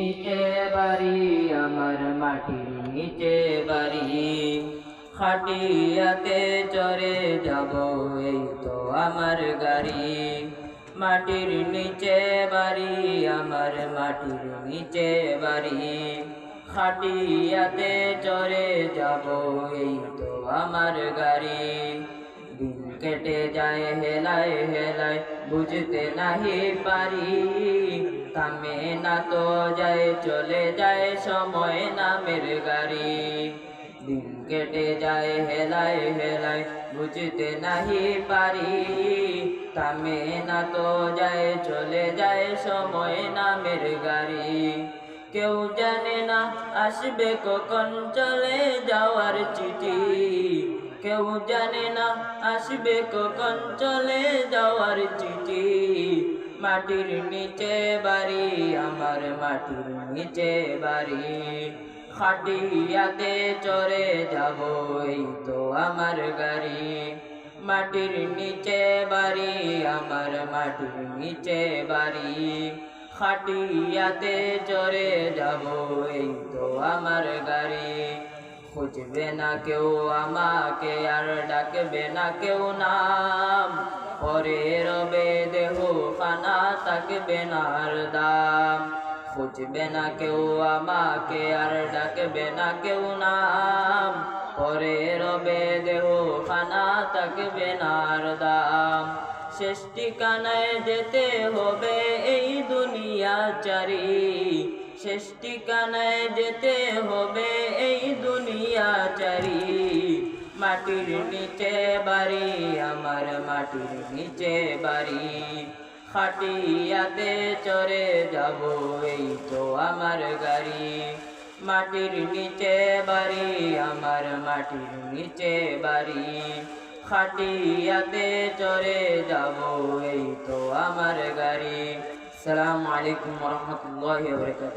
নিচে বাড়ি, আমার মাটির নিচে বাড়ি। খাটিয়াতে চরে যাব এই তো আমার গাড়ি। মাটির নিচে বাড়ি, আমার মাটির নিচে বাড়ি। খাটিয়াতে চরে যাব এই তো আমার গাড়ি। কেটে যায় হেলায় হেলায় বুঝতে নাহি পারি থামে না তো যায় চলে যায় সময় নামের গাড়ি দিন কেটে যায় হেলায় হেলায় বুঝতে নাহি পারি থামে না তো যায় চলে যায় সময় নামের গাড়ি কেউ জানে না আসবে কখন চলে যাওয়ার চিঠি কেউ জানে না, আসবে কখন চলে যাওয়ার চিঠি। মাটির নিচে বাড়ি, আমার মাটির নিচে বাড়ি। খাটিয়াতে চড়ে যাব, এই তো আমার গাড়ি। মাটির নিচে বাড়ি, আমার মাটির নিচে বাড়ি। খাটিয়াতে চড়ে যাব, এই তো আমার গাড়ি। খুঁজবে না কেউ, আমাকে আর ডাকবে না কেউ নাম। পরে রবে দেহ খানা থাকবে না আর দাম। খুঁজবে না কেউ, আমাকে আর ডাকবে না কেউ নাম। পরে রবে দেহ খানা থাকবে না আর দাম। শেষ ঠিকানায় যেতে হবে এই দুনিয়া চারি। শেষ ঠিকানায় যেতে হবে মাটির নিচে বাড়ি, আমার মাটির নিচে বাড়ি। খাটিয়াতে চড়ে যাব, এই তো আমার গাড়ি। মাটির নিচে বাড়ি, আমার মাটির নিচে বাড়ি। খাটিয়াতে চড়ে যাব, এই তো আমার গাড়ি। সালাম রহমতুল্লাহ বরকাত